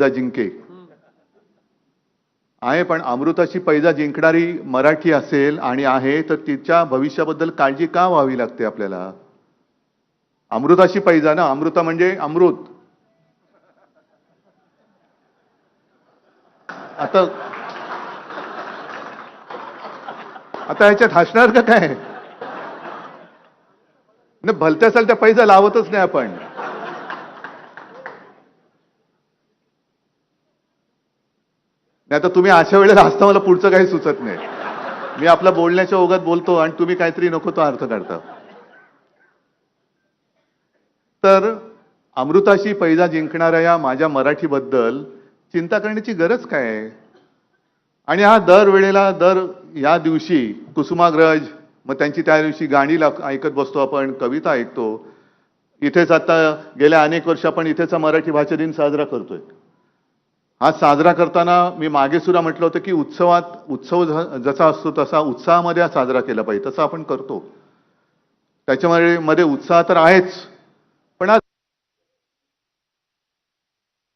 पैजा जिंके. आहे पण अमृताची पैजा जिंकणारी मराठी असेल आणि आहे तर तिच्या भविष्याबद्दल काळजी का व्हावी लागते आपल्याला? अमृताची पैजा ना? अमृता म्हणजे अमृत. आता आता ह्याच्यात हसणार का काय? न भलत्या चालत्या पैजा लावतच नाही आपण. नाही तर तुम्ही अशा वेळेला असता मला पुढचं काही सुचत नाही. मी आपल्या बोलण्याच्या ओघात बोलतो आणि तुम्ही काहीतरी नको तो अर्थ काढता. तर अमृताशी पैजा जिंकणाऱ्या या माझ्या मराठीबद्दल चिंता करण्याची गरज काय आहे? आणि हा दर वेळेला दर या दिवशी कुसुमाग्रज मग त्यांची त्या दिवशी गाणी ऐकत बसतो आपण कविता ऐकतो. इथेच आता गेल्या अनेक वर्ष आपण इथेच मराठी भाषा दिन साजरा करतोय. हा साजरा करताना मी मागे सुद्धा म्हटलं होतं की उत्सवात उत्सव जसा असतो तसा उत्साहामध्ये हा साजरा केला पाहिजे तसं आपण करतो. त्याच्यामध्ये मध्ये उत्साह तर आहेच पण आज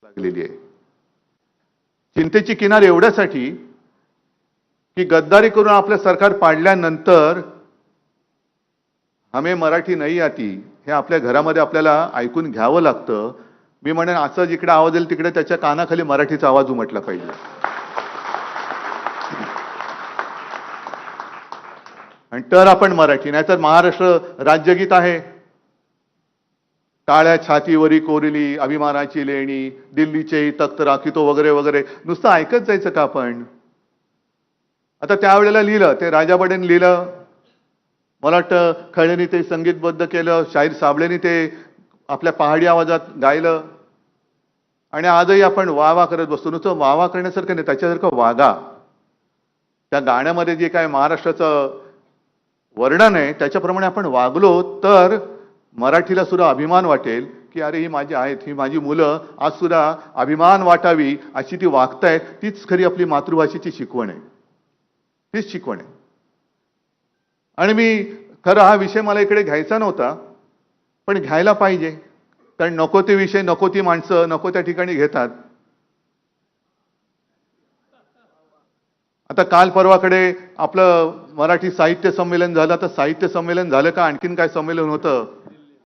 लागलेली आहे. चिंतेची किनार एवढ्यासाठी की गद्दारी करून आपलं सरकार पाडल्यानंतर हमें मराठी नाही आती हे आपल्या घरामध्ये आपल्याला ऐकून घ्यावं लागतं मी म्हणेन असं जिकडे आवाज येईल तिकडे त्याच्या कानाखाली मराठीचा आवाज उमटला पाहिजे. आणि तर आपण मराठी नाहीतर महाराष्ट्र राज्यगीत आहे. काळ्या छातीवरी कोरिली अभिमानाची लेणी दिल्लीचे तख्त राखितो वगैरे वगैरे. नुसतं ऐकत जायचं का आपण? आता त्यावेळेला लिहिलं ते राजा बडेन लिहिलं. मला वाटतं खळेनी ते संगीतबद्ध केलं शाहीर साबळेनी ते आपल्या पहाडी आवाजात गायलं. आणि आजही आपण वा वा करत बसतो. नुसतं वा वा करण्यासारखं नाही त्याच्यासारखं वागा. त्या गाण्यामध्ये जे काय महाराष्ट्राचं वर्णन आहे त्याच्याप्रमाणे आपण वागलो तर मराठीला सुद्धा अभिमान वाटेल की अरे ही माझी आहेत ही माझी मुलं आज सुद्धा अभिमान वाटावी अशी ती वागतायत तीच खरी आपली मातृभाषेची शिकवण आहे. तीच शिकवण आहे. आणि मी खरं हा विषय मला इकडे घ्यायचा नव्हता पण घ्यायला पाहिजे. कारण नको ते विषय नको ती माणसं नको त्या ठिकाणी घेतात. आता काल परवाकडे आपलं मराठी साहित्य संमेलन झालं. तर साहित्य संमेलन झालं का? आणखीन काय संमेलन होतं?